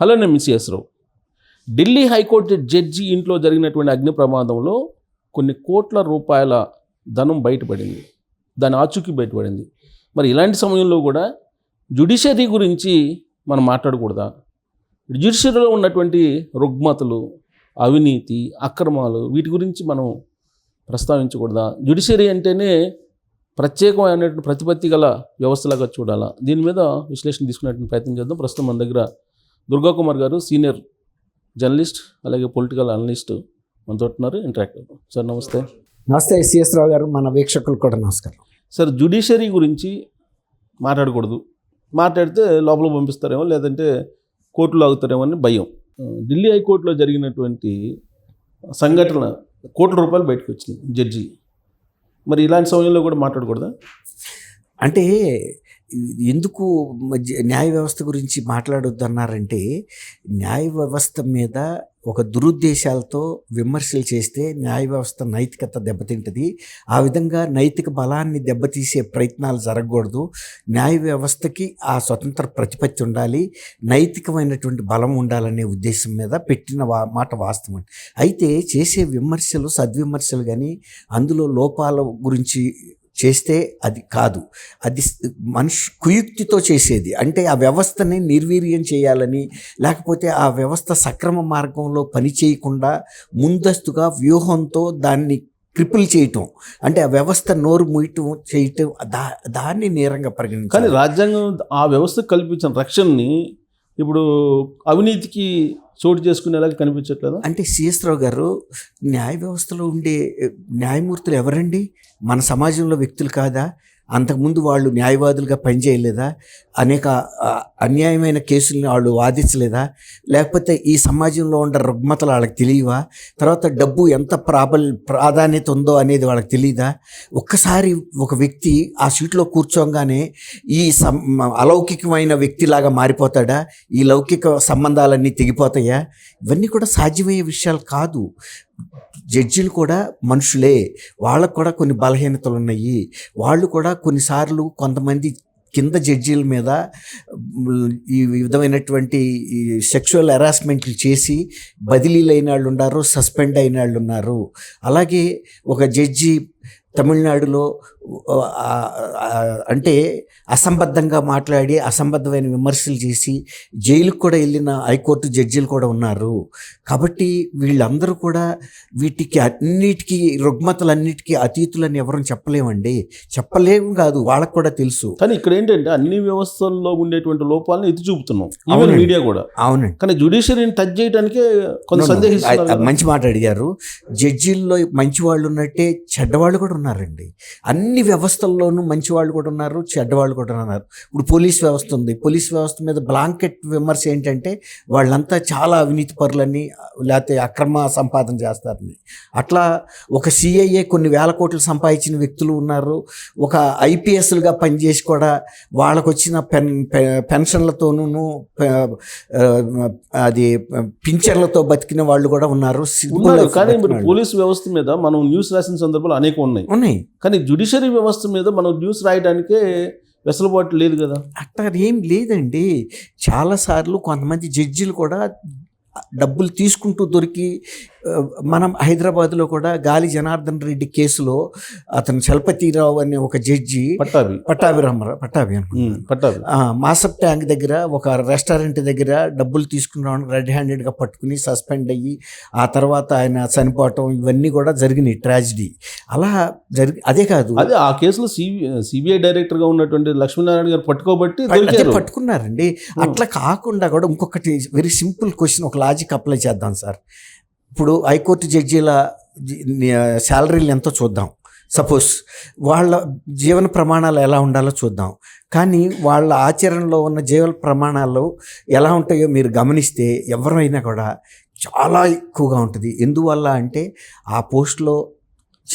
Hello నేను miss Rao. Delhi high court judge ఇంట్లో జరిగినటువంటి అగ్ని ప్రమాదంలో కొన్ని కోట్ల రూపాయల ధనం బయటపడింది. దాని ఆచూకీ బయటపడింది. మరి ఇలాంటి సమయంలో కూడా జుడిషియరీ గురించి మనం మాట్లాడకూడదా? జుడిషియరీలో ఉన్నటువంటి రుగ్మతలు అవినీతి అక్రమాలు వీటి గురించి మనం ప్రస్తావించకూడదా? జుడిషియరీ అంటేనే ప్రత్యేకమైనటువంటి ప్రతిపత్తి గల వ్యవస్థలాగా చూడాలా? దీని మీద విశ్లేషణ తీసుకునేటువంటి ప్రయత్నం చేద్దాం. ప్రస్తుతం మన దగ్గర దుర్గా కుమార్ గారు సీనియర్ జర్నలిస్ట్ అలాగే పొలిటికల్ అనలిస్ట్ మనతో ఉన్నారు ఇంటరాక్ట్ అవుతాం సార్ నమస్తే. నమస్తే సిఎస్ రావు గారు మన వీక్షకులు కూడా నమస్కారం. సార్ జుడిషియరీ గురించి మాట్లాడకూడదు. మాట్లాడితే లోపల పంపిస్తారేమో లేదంటే కోర్టులో ఆగుతారేమో అని భయం. ఢిల్లీ హైకోర్టులో జరిగినటువంటి సంఘటన కోట్ల రూపాయలు బయటకు వచ్చినాయి జడ్జి. మరి ఇలాంటి సమయంలో కూడా మాట్లాడకూడదా? అంటే ఎందుకు మధ్య- న్యాయ వ్యవస్థ గురించి మాట్లాడొద్దు అన్నారంటే న్యాయ వ్యవస్థ మీద ఒక దురుద్దేశాలతో విమర్శలు చేస్తే న్యాయ వ్యవస్థ నైతికత దెబ్బతింటుంది. ఆ విధంగా నైతిక బలాన్ని దెబ్బతీసే ప్రయత్నాలు జరగకూడదు. న్యాయ వ్యవస్థకి ఆ స్వతంత్ర ప్రతిపత్తి ఉండాలి. నైతికమైనటువంటి బలం ఉండాలనే ఉద్దేశం మీద పెట్టిన వా మాట వాస్తవం. అయితే చేసే విమర్శలు సద్విమర్శలు కానీ అందులో లోపాల గురించి చేస్తే అది కాదు. అది మనిషి కుయుక్తితో చేసేది. అంటే ఆ వ్యవస్థని నిర్వీర్యం చేయాలని లేకపోతే ఆ వ్యవస్థ సక్రమ మార్గంలో పని చేయకుండా ముందస్తుగా వ్యూహంతో దాన్ని క్రిపుల్ చేయటం. అంటే ఆ వ్యవస్థ నోరు ముయటం చేయటం దా దాన్ని నేరంగా కానీ పరిగణించాలి రాజ్యాంగం ఆ వ్యవస్థ కల్పించిన రక్షణని ఇప్పుడు అవినీతికి చోటు చేసుకునేలాగా కనిపించట్లేదు? అంటే సిఎస్ రావు గారు న్యాయ వ్యవస్థలో ఉండే న్యాయమూర్తులు ఎవరండి? మన సమాజంలో వ్యక్తులు కాదా? అంతకుముందు వాళ్ళు న్యాయవాదులుగా పనిచేయలేదా? అనేక అన్యాయమైన కేసులను వాళ్ళు వాదించలేదా? లేకపోతే ఈ సమాజంలో ఉండే రుగ్మతలు వాళ్ళకి తెలియవా? తర్వాత డబ్బు ఎంత ప్రాబల్ ప్రాధాన్యత ఉందో అనేది వాళ్ళకి తెలియదా ఒక్కసారి ఒక వ్యక్తి ఆ సీట్లో కూర్చోగానే ఈ సం అలౌకికమైన వ్యక్తిలాగా మారిపోతాడా? ఈ లౌకిక సంబంధాలన్నీ తెగిపోతాయా? ఇవన్నీ కూడా సాధ్యమయ్యే విషయాలు కాదు. జడ్జిలు కూడా మనుషులే. వాళ్ళకు కూడా కొన్ని బలహీనతలు ఉన్నాయి వాళ్ళు కూడా కొన్నిసార్లు కొంతమంది కింద జడ్జీల మీద ఈ విధమైనటువంటి ఈ సెక్షువల్ హెరాస్మెంట్లు చేసి బదిలీలు అయిన వాళ్ళు ఉన్నారు సస్పెండ్ అయిన వాళ్ళు ఉన్నారు. అలాగే ఒక జడ్జి తమిళనాడులో అంటే అసంబద్ధంగా మాట్లాడి అసంబద్ధమైన విమర్శలు చేసి జైలుకు కూడా వెళ్ళిన హైకోర్టు జడ్జీలు కూడా ఉన్నారు. కాబట్టి వీళ్ళందరూ కూడా వీటికి అన్నిటికీ రుగ్మతలన్నిటికీ అతీతులని ఎవరూ చెప్పలేమండి. చెప్పలేము కాదు వాళ్ళకు కూడా తెలుసు. కానీ ఇక్కడ ఏంటంటే అన్ని వ్యవస్థల్లో ఉండేటువంటి లోపాలను ఎత్తి చూపుతున్నాం. ఈవెన్ అవునండి. మీడియా కూడా. అవునండి. కానీ జుడిషియరీని టచ్ చేయడానికే కొంత కదా. మంచి మాట అడిగారు. జడ్జీల్లో మంచి వాళ్ళు ఉన్నట్టే చెడ్డవాళ్ళు కూడా ఉన్నారండి. అన్ని వ్యవస్థల్లోనూ మంచి వాళ్ళు కూడా ఉన్నారు చెడ్డవాళ్ళు కూడా ఉన్నారు. ఇప్పుడు పోలీస్ వ్యవస్థ ఉంది. పోలీస్ వ్యవస్థ మీద బ్లాంకెట్ విమర్శ ఏంటంటే వాళ్ళంతా చాలా అవినీతి పరులని లేకపోతే అక్రమ సంపాదన చేస్తారని. అట్లా ఒక సిఐఏ కొన్ని వేల కోట్లు సంపాదించిన వ్యక్తులు ఉన్నారు. ఒక ఐపీఎస్లుగా పనిచేసి కూడా వాళ్ళకు వచ్చిన పెన్ పెన్షన్లతోనూ అది పింఛన్లతో బతికిన వాళ్ళు కూడా ఉన్నారు. కానీ. పోలీస్ వ్యవస్థ మీద మనం న్యూస్ రాసిన సందర్భాలు అనేక ఉన్నాయి. ఉన్నాయి. కానీ జుడిషియరీ వ్యవస్థ మీద మనం న్యూస్ రాయడానికే వెసులుబాటు లేదు కదా. అట్లా ఏం లేదండి చాలాసార్లు కొంతమంది జడ్జిలు కూడా డబ్బులు తీసుకుంటూ దొరికి మనం హైదరాబాద్లో కూడా గాలి జనార్దన్ రెడ్డి కేసులో అతను చలపతిరావు అనే ఒక జడ్జి పట్టాభి. పట్టాభి రామారావు పట్టాభి. పట్టాభి మాసప్ ట్యాంక్ దగ్గర ఒక రెస్టారెంట్ దగ్గర డబ్బులు తీసుకున్న రెడ్ హ్యాండెడ్గా పట్టుకుని సస్పెండ్ అయ్యి ఆ తర్వాత ఆయన చనిపోవటం ఇవన్నీ కూడా జరిగినాయి ట్రాజిడీ. అలా జరిగి అదే కాదు. అదే ఆ కేసులో సిబిఐ డైరెక్టర్గా ఉన్నటువంటి లక్ష్మీనారాయణ గారు పట్టుకోబట్టి పట్టుకున్నారండి. అట్లా కాకుండా కూడా ఇంకొకటి వెరీ సింపుల్ క్వశ్చన్ ఒక లాజిక్ అప్లై చేద్దాం సార్. ఇప్పుడు హైకోర్టు జడ్జీల శాలరీలు ఎంతో చూద్దాం. సపోజ్ వాళ్ళ జీవన ప్రమాణాలు ఎలా ఉండాలో చూద్దాం. కానీ వాళ్ళ ఆచరణలో ఉన్న జీవన ప్రమాణాలు ఎలా ఉంటాయో మీరు గమనిస్తే ఎవరైనా కూడా చాలా ఎక్కువగా ఉంటుంది. ఎందువల్ల అంటే ఆ పోస్ట్లో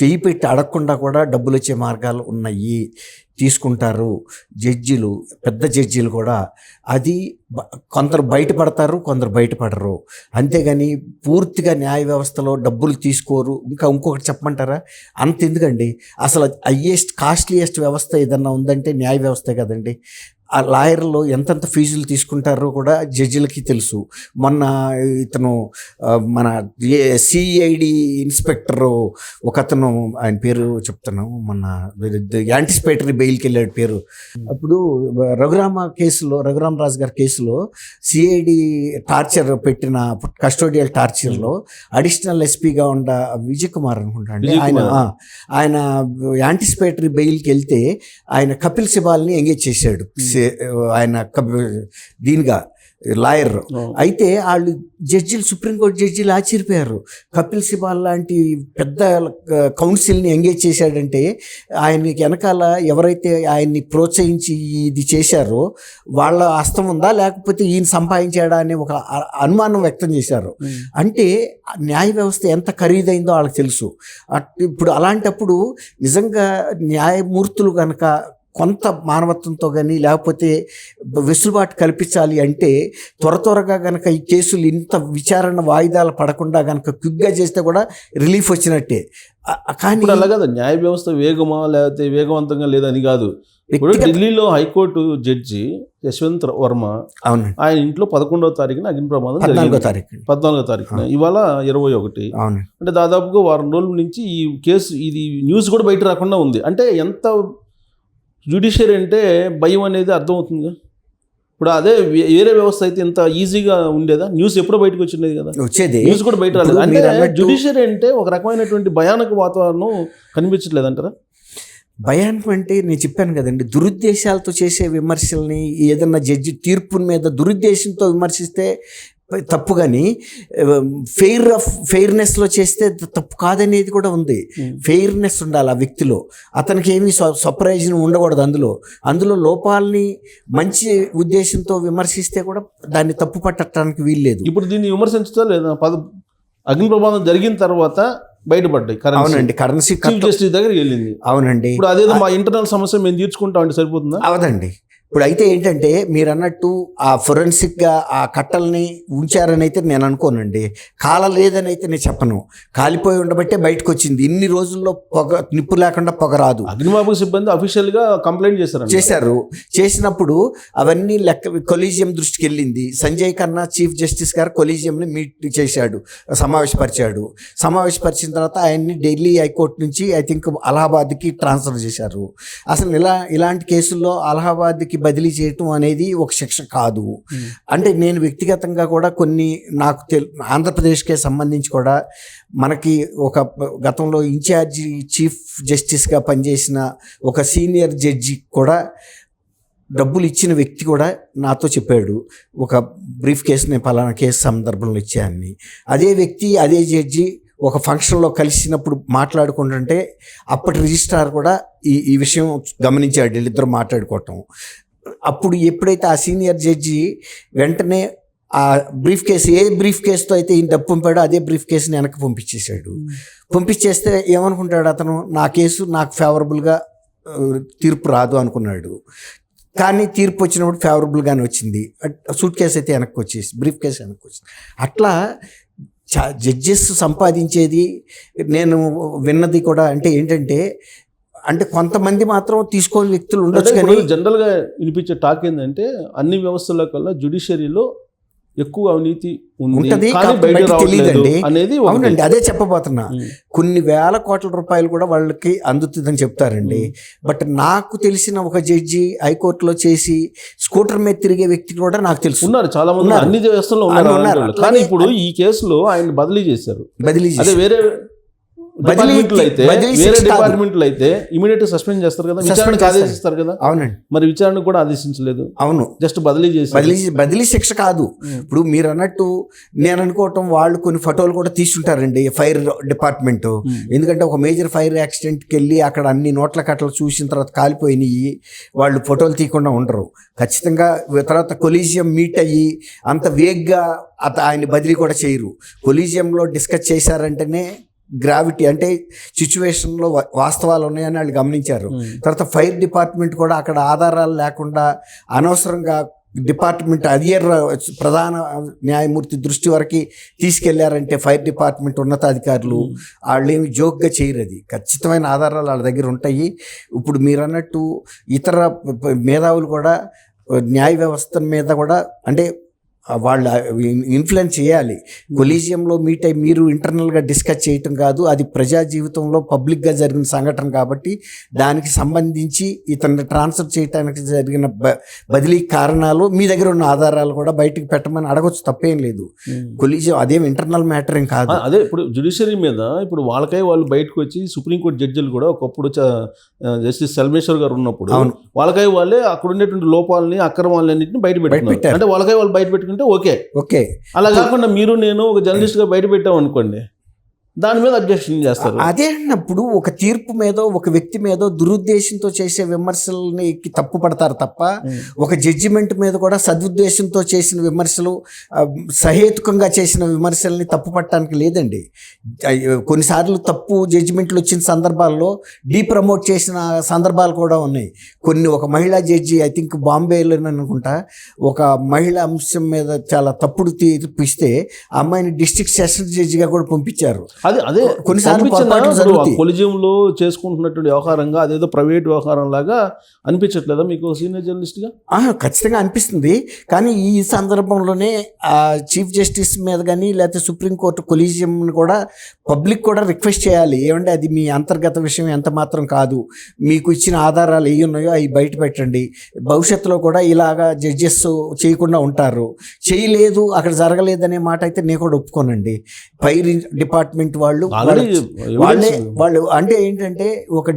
చేయి పెట్టి అడగకుండా కూడా డబ్బులు వచ్చే మార్గాలు ఉన్నాయి. తీసుకుంటారు జడ్జీలు పెద్ద జడ్జీలు కూడా. అది బ- కొందరు బయటపడతారు కొందరు బయటపడరు. అంతేగాని పూర్తిగా న్యాయ వ్యవస్థలో డబ్బులు తీసుకోరు. ఇంకా ఇంకొకటి చెప్పమంటారా? అంత ఎందుకండి అసలు హయ్యెస్ట్ కాస్ట్లీయెస్ట్ వ్యవస్థ ఏదన్నా ఉందంటే న్యాయ వ్యవస్థే కదండి. ఆ లాయర్లు ఎంతెంత ఫీజులు తీసుకుంటారో కూడా జడ్జిలకి తెలుసు. మొన్న ఇతను మన సిఐడి ఇన్స్పెక్టర్ ఒక అతను ఆయన పేరు చెప్తాను మన యాంటిసిపేటరీ బెయిల్కి వెళ్ళాడు పేరు. అప్పుడు రఘురామ కేసులో రఘురామ రాజు గారి కేసులో సిఐడి టార్చర్ పెట్టిన కస్టోడియల్ టార్చర్లో అడిషనల్ ఎస్పీగా ఉన్న విజయ్ కుమార్ అనుకుంటా అండి. విజయ్ ఆయన ఆయన యాంటిసిపేటరీ బెయిల్కి వెళ్తే ఆయన కపిల్ సిబాల్ని ఎంగేజ్ చేశాడు. సే- ఆయన దీనిగా లాయర్. అయితే వాళ్ళు జడ్జిలు సుప్రీంకోర్టు జడ్జిలు ఆశ్చర్యపోయారు. కపిల్ సిబాల్ లాంటి పెద్ద కౌన్సిల్ని ఎంగేజ్ చేశాడంటే ఆయనకి వెనకాల ఎవరైతే ఆయన్ని ప్రోత్సహించి ఇది చేశారో వాళ్ళ హస్తం ఉందా? లేకపోతే ఈయన సంపాదించాడా? అనే ఒక అనుమానం వ్యక్తం చేశారు. అంటే న్యాయ వ్యవస్థ ఎంత ఖరీదైందో వాళ్ళకి తెలుసు. ఇప్పుడు అలాంటప్పుడు నిజంగా న్యాయమూర్తులు కనుక కొంత మానవత్వంతో కానీ లేకపోతే వెసులుబాటు కల్పించాలి అంటే త్వర త్వరగా కనుక ఈ కేసులు ఇంత విచారణ వాయిదాలు పడకుండా కనుక క్విక్గా చేస్తే కూడా రిలీఫ్ వచ్చినట్టే. కానీ అలా కదా. న్యాయ వ్యవస్థ వేగమా లేకపోతే వేగవంతంగా లేదని కాదు. ఇప్పుడు ఢిల్లీలో హైకోర్టు జడ్జి యశ్వంత్ వర్మ అవునండి. ఆయన ఇంట్లో పదకొండవ తారీఖున అగ్ని ప్రమాదం పద్నాలుగో తారీఖు. పద్నాలుగో తారీఖున. ఇవాళ ఇరవై ఒకటి. అవునండి. అంటే దాదాపుగా వారం రోజుల నుంచి ఈ కేసు ఇది న్యూస్ కూడా బయట రాకుండా ఉంది. అంటే ఎంత జ్యుడిషియరీ అంటే భయం అనేది అర్థమవుతుంది ఇప్పుడు అదే వేరే వ్యవస్థ అయితే ఇంత ఈజీగా ఉండేదా? న్యూస్ ఎప్పుడో బయటకు వచ్చిండేది కదా. వచ్చేది. న్యూస్ కూడా బయట రాలేదు. అంటే జ్యుడిషియరీ అంటే ఒక రకమైనటువంటి భయానక వాతావరణం కనిపించట్లేదు అంటారా భయానికి అంటే నేను చెప్పాను కదండి దురుద్దేశాలతో చేసే విమర్శల్ని ఏదన్నా జడ్జి తీర్పు మీద దురుద్దేశంతో విమర్శిస్తే తప్పు కానీ ఫెయిర్ ఆఫ్ ఫెయిర్నెస్లో చేస్తే తప్పు కాదనేది కూడా ఉంది. ఫెయిర్నెస్ ఉండాలి ఆ వ్యక్తిలో. అతనికి ఏమీ స్వ స్వప్రయోజనం ఉండకూడదు అందులో. అందులో లోపాలని మంచి ఉద్దేశంతో విమర్శిస్తే కూడా దాన్ని తప్పు పట్టడానికి వీల్లేదు ఇప్పుడు దీన్ని విమర్శించుతా లేదా? పద అగ్ని ప్రమాదం జరిగిన తర్వాత బయటపడ్డాయి కరెన్సీ అవునండి కరెన్సీ చీఫ్ జస్టిస్ దగ్గరికి వెళ్ళింది. అవునండి. ఇప్పుడు అదేదో మా ఇంటర్నల్ సమస్య మేము తీర్చుకుంటాం అంటే సరిపోతుందా? అవదండి. ఇప్పుడు అయితే ఏంటంటే మీరు అన్నట్టు ఆ ఫొరెన్సిక్గా ఆ కట్టల్ని ఉంచారని అయితే నేను అనుకోనండి. కాలలేదని అయితే నేను చెప్పను. కాలిపోయి ఉండబట్టే బయటకు వచ్చింది ఇన్ని రోజుల్లో పొగ నిప్పు లేకుండా పొగ రాదు. అగ్నిమాపక సిబ్బంది అఫీషియల్గా కంప్లైంట్ చేశారండి చేశారు. చేసినప్పుడు అవన్నీ లెక్క కొలీజియం దృష్టికి వెళ్ళింది. సంజయ్ ఖన్నా చీఫ్ జస్టిస్ గారు కొలీజియంని మీట్ చేశాడు సమావేశపరిచాడు. సమావేశపరిచిన తర్వాత ఆయన్ని ఢిల్లీ హైకోర్టు నుంచి ఐ థింక్ అలహాబాద్కి ట్రాన్స్ఫర్ చేశారు. అసలు ఇలా ఇలాంటి కేసుల్లో అలహాబాద్కి బదిలీ చేయటం అనేది ఒక శిక్ష కాదు. అంటే నేను వ్యక్తిగతంగా కూడా కొన్ని నాకు తెల్ ఆంధ్రప్రదేశ్కే సంబంధించి కూడా మనకి ఒక గతంలో ఇన్ఛార్జి చీఫ్ జస్టిస్గా పనిచేసిన ఒక సీనియర్ జడ్జి కూడా డబ్బులు ఇచ్చిన వ్యక్తి కూడా నాతో చెప్పాడు. ఒక బ్రీఫ్ కేసు నేను పలానా కేసు సందర్భంలో ఇచ్చానని. అదే వ్యక్తి అదే జడ్జి ఒక ఫంక్షన్లో కలిసినప్పుడు మాట్లాడుకుంటుంటే అప్పటి రిజిస్ట్రార్ కూడా ఈ ఈ విషయం గమనించాడు. వీళ్ళిద్దరు మాట్లాడుకోవటం. అప్పుడు ఎప్పుడైతే ఆ సీనియర్ జడ్జి వెంటనే ఆ బ్రీఫ్ కేసు ఏ బ్రీఫ్ కేసుతో అయితే ఈయన డబ్బు పంపాడో అదే బ్రీఫ్ కేసుని వెనక్కి పంపించేశాడు. పంపించేస్తే ఏమనుకుంటాడు అతను? నా కేసు నాకు ఫేవరబుల్గా తీర్పు రాదు అనుకున్నాడు. కానీ తీర్పు వచ్చినప్పుడు ఫేవరబుల్గానే వచ్చింది. సూట్ కేసు అయితే వెనక్కి వచ్చేసి బ్రీఫ్ కేసు వెనక్కి వచ్చింది అట్లా జడ్జెస్ సంపాదించేది నేను విన్నది కూడా అంటే ఏంటంటే అంటే కొంతమంది మాత్రం తీసుకోని వ్యక్తులు ఉండొచ్చు కానీ జనరల్గా వినిపించే టాక్ ఏంటంటే అన్ని వ్యవస్థల కల్లా జుడిషియరీలో ఎక్కువ అవినీతి ఉంటది, తెలియదండి. అనేది. అవునండి అదే చెప్పబోతున్నా. కొన్ని వేల కోట్ల రూపాయలు కూడా వాళ్ళకి అందుతుందని చెప్తారండి బట్ నాకు తెలిసిన ఒక జడ్జి హైకోర్టులో చేసి స్కూటర్ మీద తిరిగే వ్యక్తి కూడా నాకు తెలుసు ఉన్నారు చాలా మంది. అన్ని వ్యవస్థల్లో అవును, ఉన్నారు. కానీ ఇప్పుడు ఈ కేసులో ఆయన బదిలీ చేశారు బదిలీ చేసి వేరే అయితే బదిలీ వేరే శిక్ష కాదు. డిపార్ట్మెంట్లు అయితే ఇమీడియట్ సస్పెండ్ చేస్తారు కదా. ఆదేశిస్తారు కదా? అవునండి. మరి విచారణ కూడా ఆదేశించలేదు. అవును. జస్ట్ బదిలీ చేసి బదిలీ బదిలీ శిక్ష కాదు. ఇప్పుడు మీరు అన్నట్టు నేను అనుకోవటం వాళ్ళు కొన్ని ఫోటోలు కూడా తీసుంటారండి ఫైర్ డిపార్ట్మెంట్. ఎందుకంటే ఒక మేజర్ ఫైర్ యాక్సిడెంట్కి వెళ్ళి అక్కడ అన్ని నోట్ల కట్టలు చూసిన తర్వాత కాలిపోయినాయి. వాళ్ళు ఫోటోలు తీయకుండా ఉండరు. ఖచ్చితంగా తర్వాత కొలీజియం మీట్ అయ్యి అంత వేగ్గా అత ఆయన బదిలీ కూడా చేయరు. కొలీజియంలో డిస్కస్ చేశారంటేనే గ్రావిటీ అంటే సిచ్యువేషన్లో వాస్తవాలు ఉన్నాయని వాళ్ళు గమనించారు. తర్వాత ఫైర్ డిపార్ట్మెంట్ కూడా అక్కడ ఆధారాలు లేకుండా అనవసరంగా డిపార్ట్మెంట్ అధియర్ ప్రధాన న్యాయమూర్తి దృష్టి వరకు తీసుకెళ్ళారంటే ఫైర్ డిపార్ట్మెంట్ ఉన్నతాధికారులు వాళ్ళు ఏమి జోక్గా చేయరు అది. ఖచ్చితమైన ఆధారాలు వాళ్ళ దగ్గర ఉంటాయి. ఇప్పుడు మీరు అన్నట్టు ఇతర మేధావులు కూడా న్యాయ వ్యవస్థ మీద కూడా అంటే వాళ్ళ ఇన్ఫ్లుయెన్స్ చేయాలి. కొలీజియంలో మీట్ అయి మీరు ఇంటర్నల్గా డిస్కస్ చేయటం కాదు అది ప్రజా జీవితంలో పబ్లిక్గా జరిగిన సంఘటన కాబట్టి దానికి సంబంధించి ఇతన్ని ట్రాన్స్ఫర్ చేయడానికి జరిగిన బ- బదిలీ కారణాలు మీ దగ్గర ఉన్న ఆధారాలు కూడా బయటికి పెట్టమని అడగొచ్చు తప్పేం లేదు. కొలీజియం అదేం ఇంటర్నల్ మ్యాటర్ ఏం కాదు. అదే ఇప్పుడు జ్యుడిషియరీ మీద ఇప్పుడు వాళ్ళకై వాళ్ళు బయటకు వచ్చి సుప్రీంకోర్టు జడ్జిలు కూడా ఒకప్పుడు జస్టిస్ సెల్మేశ్వర్ గారు ఉన్నప్పుడు అవును. వాళ్ళకై వాళ్ళే అక్కడ ఉండేటువంటి లోపాలని అక్రమాలని అన్నింటిని బయట పెట్టారు. అంటే వాళ్ళకై వాళ్ళు బయట పెట్టుకుంటే ఓకే. ఓకే. అలా కాకుండా మీరు నేను ఒక జర్నలిస్ట్గా బయట పెట్టాం అనుకోండి దాని మీద అబ్జెక్షన్ చేస్తారు. అదే అన్నప్పుడు ఒక తీర్పు మీదో ఒక వ్యక్తి మీదో దురుద్దేశంతో చేసే విమర్శల్ని తప్పు పడతారు తప్ప. ఒక జడ్జిమెంట్ మీద కూడా సదుద్దేశంతో చేసిన విమర్శలు సహేతుకంగా చేసిన విమర్శల్ని తప్పు పట్టడానికి లేదండి. కొన్నిసార్లు తప్పు జడ్జిమెంట్లు వచ్చిన సందర్భాల్లో డీ ప్రమోట్ చేసిన సందర్భాలు కూడా ఉన్నాయి. కొన్ని ఒక మహిళా జడ్జి ఐ థింక్ బాంబేలో అనుకుంటా ఒక మహిళా అంశం మీద చాలా తప్పుడు తీర్పు ఇస్తే ఆ అమ్మాయిని డిస్ట్రిక్ట్ సెషన్స్ జడ్జిగా కూడా పంపించారు. అదే అదే కొన్నిసార్లు. కొలిజియంలో చేసుకుంటున్నటువంటి వ్యవహారంగా అదేదో ప్రైవేట్ వ్యవహారం లాగా అనిపించట్లేదా మీకు సీనియర్ జర్నలిస్ట్గా ఆ, ఖచ్చితంగా అనిపిస్తుంది. కానీ ఈ సందర్భంలోనే ఆ చీఫ్ జస్టిస్ మీద కానీ లేకపోతే సుప్రీంకోర్టు కొలీజియం కూడా పబ్లిక్ కూడా రిక్వెస్ట్ చేయాలి. ఏమంటే అది మీ అంతర్గత విషయం ఎంత మాత్రం కాదు. మీకు ఇచ్చిన ఆధారాలు ఏ ఉన్నాయో అవి బయట పెట్టండి. భవిష్యత్తులో కూడా ఇలాగా జడ్జెస్ చేయకుండా ఉంటారు. చేయలేదు అక్కడ జరగలేదనే మాట అయితే నేను కూడా ఒప్పుకోనండి. ఫైర్ డిపార్ట్మెంట్ వాళ్ళు వాళ్ళ- వాళ్ళే వాళ్ళు అంటే ఏంటంటే ఒక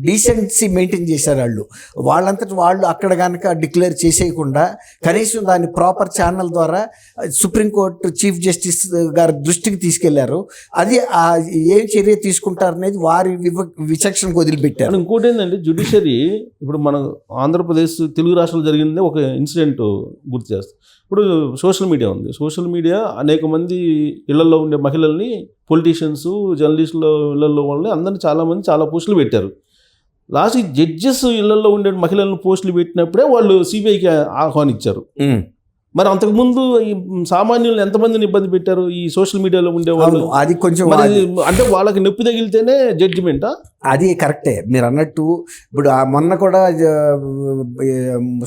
డీసెన్సీ మెయింటైన్ చేశారు వాళ్ళు. వాళ్ళంతటి వాళ్ళు అక్కడ కనుక డిక్లేర్ చేసేయకుండా కనీసం దాన్ని ప్రాపర్ ఛానల్ ద్వారా supreme court chief justice garu దృష్టికి తీసుకెళ్ళారు. అది ఏం చర్య తీసుకుంటారనేది వారి వివ- విచక్షణకు వదిలిపెట్టారు. ఇంకోటి ఏంటంటే జుడిషియరీ ఇప్పుడు మన ఆంధ్రప్రదేశ్ తెలుగు రాష్ట్రాలు జరిగింది ఒక ఇన్సిడెంట్ గుర్తు చేస్తాం. ఇప్పుడు సోషల్ మీడియా ఉంది. సోషల్ మీడియా అనేక మంది ఇళ్ళలో ఉండే మహిళల్ని పొలిటీషియన్స్ జర్నలిస్టుల ఇళ్ళలో వాళ్ళని అందరినీ చాలామంది చాలా పోస్టులు పెట్టారు. లాస్ట్ జడ్జెస్ ఇళ్ళలో ఉండే మహిళలను పోస్టులు పెట్టినప్పుడే వాళ్ళు సిబిఐకి ఆహ్వానించారు. మరి అంతకుముందు ఈ సామాన్యులను ఎంతమందిని ఇబ్బంది పెట్టారు? ఈ సోషల్ మీడియాలో ఉండే వాళ్ళు? అవును అది కొంచెం అంటే వాళ్ళకి నొప్పి తగిలితేనే జడ్జిమెంటా అది కరెక్టే. మీరు అన్నట్టు ఇప్పుడు ఆ మొన్న కూడా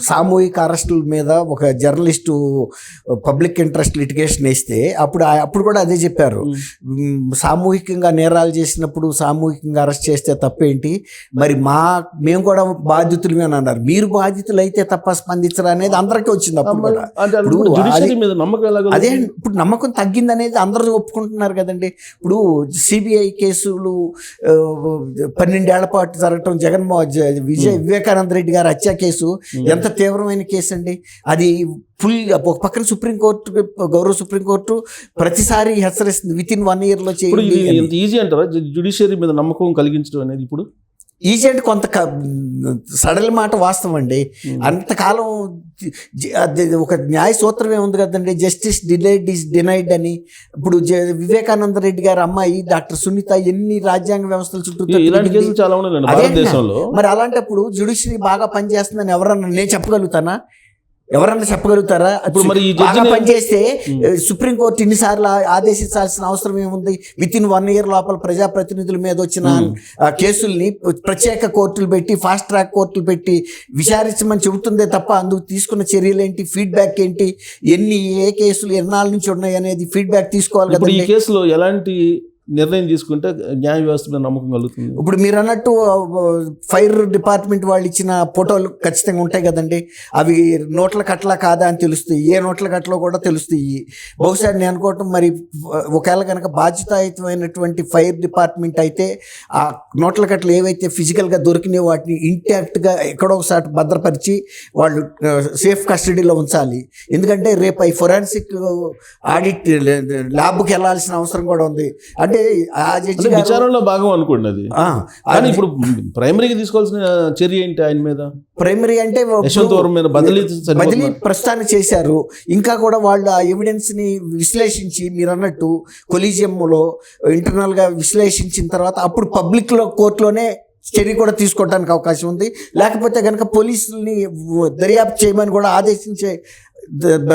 సామూహిక అరెస్టుల మీద ఒక జర్నలిస్టు పబ్లిక్ ఇంట్రెస్ట్ లిటిగేషన్ వేస్తే అప్పుడు అప్పుడు కూడా అదే చెప్పారు. సామూహికంగా నేరాలు చేసినప్పుడు సామూహికంగా అరెస్ట్ చేస్తే తప్పేంటి? మరి మా మేము కూడా బాధితులమే అని అన్నారు. మీరు బాధితులు అయితే తప్ప స్పందించరా అనేది అందరికీ వచ్చింది అప్పుడు కూడా. ఇప్పుడు అది- ఇప్పుడు నమ్మకం తగ్గింది అనేది అందరూ ఒప్పుకుంటున్నారు కదండి. ఇప్పుడు సిబిఐ కేసులు పన్నెండేళ్ళ పాటు జరగటం జగన్మోహన్ విజయ్ వివేకానంద రెడ్డి గారి హత్య కేసు. ఎంత తీవ్రమైన కేసు అండి. అది ఫుల్ ఒక పక్కన సుప్రీంకోర్టు గౌరవ సుప్రీంకోర్టు ప్రతిసారి హెచ్చరిస్తుంది. విత్ ఇన్ వన్ ఇయర్లో ఇప్పుడు ఇది చేయండి అని. ఎంత ఈజీ అంటారా? జుడిషియరీ మీద నమ్మకం కలిగించడం అనేది ఇప్పుడు? ఈజీ అంటే కొంత సడల్ మాట వాస్తవం అండి. అంతకాలం ఒక న్యాయ సూత్రం ఏముంది కదండి? జస్టిస్ డిలైడ్ ఈస్ డినైడ్ అని. ఇప్పుడు వివేకానంద రెడ్డి గారి అమ్మాయి డాక్టర్ సునీత ఎన్ని రాజ్యాంగ వ్యవస్థల చుట్టూ మరి అలాంటప్పుడు జుడిషియరీ బాగా పనిచేస్తుందని ఎవరన్నా నేను చెప్పగలుగుతానా? ఎవరన్నా చెప్పగలుగుతారా? ఇప్పుడు మరి బాగా పనిచేస్తే సుప్రీంకోర్టు ఇన్నిసార్లు ఆదేశించాల్సిన అవసరం ఏముంది? విత్ ఇన్ వన్ ఇయర్ లోపల ప్రజాప్రతినిధుల మీద వచ్చిన కేసుల్ని ప్రత్యేక కోర్టులు పెట్టి ఫాస్ట్ ట్రాక్ కోర్టులు పెట్టి విచారించమని చెబుతుందే తప్ప అందుకు తీసుకున్న చర్యలు ఏంటి? ఫీడ్బ్యాక్ ఏంటి? ఎన్ని ఏ కేసులు ఎన్నాళ్ళ నుంచి ఉన్నాయి అనేది ఫీడ్బ్యాక్ తీసుకోవాలి ఇప్పుడు ఈ కేసులో ఎలాంటి నిర్ణయం తీసుకుంటే న్యాయ వ్యవస్థ మీద నమ్మకం కలుగుతుంది. ఇప్పుడు మీరు అన్నట్టు ఫైర్ డిపార్ట్మెంట్ వాళ్ళు ఇచ్చిన ఫోటోలు ఖచ్చితంగా ఉంటాయి కదండి. అవి నోట్ల కట్ల కాదా అని తెలుస్తాయి. ఏ నోట్ల కట్టలో కూడా తెలుస్తాయి. బహుశా నేను అనుకోవటం మరి ఒకవేళ కనుక బాధ్యతాయుతమైనటువంటి ఫైర్ డిపార్ట్మెంట్ అయితే ఆ నోట్ల కట్లు ఏవైతే ఫిజికల్గా దొరికినాయో వాటిని ఇంటాక్ట్గా ఎక్కడో ఒకసారి భద్రపరిచి వాళ్ళు సేఫ్ కస్టడీలో ఉంచాలి. ఎందుకంటే రేపు ఈ ఫొరాన్సిక్ ఆడిట్ ల్యాబ్కి వెళ్ళాల్సిన అవసరం కూడా ఉంది. అంటే అంటే గారు విచారణలో భాగం అనుకోండి అది. కానీ ఇప్పుడు ప్రైమరీగా తీసుకోవాల్సిన చర్య ఏంటి ఆయన మీద? ప్రైమరీ అంటే మీద బదిలీ? బదిలీ ప్రస్తుతానికి చేశారు. ఇంకా కూడా వాళ్ళు ఆ ఎవిడెన్స్ని విశ్లేషించి మీరు అన్నట్టు కొలీజియంలో ఇంటర్నల్గా విశ్లేషించిన తర్వాత అప్పుడు పబ్లిక్లో కోర్టులోనే చర్య కూడా తీసుకోవడానికి అవకాశం ఉంది. లేకపోతే కనుక పోలీసుల్ని దర్యాప్తు చేయమని కూడా ఆదేశించే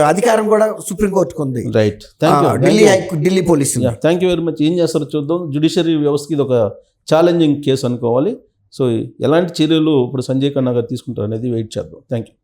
అధికారం కూడా సుప్రీంకోర్టుకు ఉంది రైట్ థ్యాంక్ ఆ, యూ ఢిల్లీ ఢిల్లీ పోలీసులు థ్యాంక్ యూ వెరీ మచ్ ఏం చేస్తారో చూద్దాం. జుడిషియరీ వ్యవస్థకి ఇది ఒక ఛాలెంజింగ్ కేసు అనుకోవాలి. సో ఎలాంటి చర్యలు ఇప్పుడు సంజయ్ ఖన్నా గారు తీసుకుంటారు అనేది వెయిట్ చేద్దాం. Thank you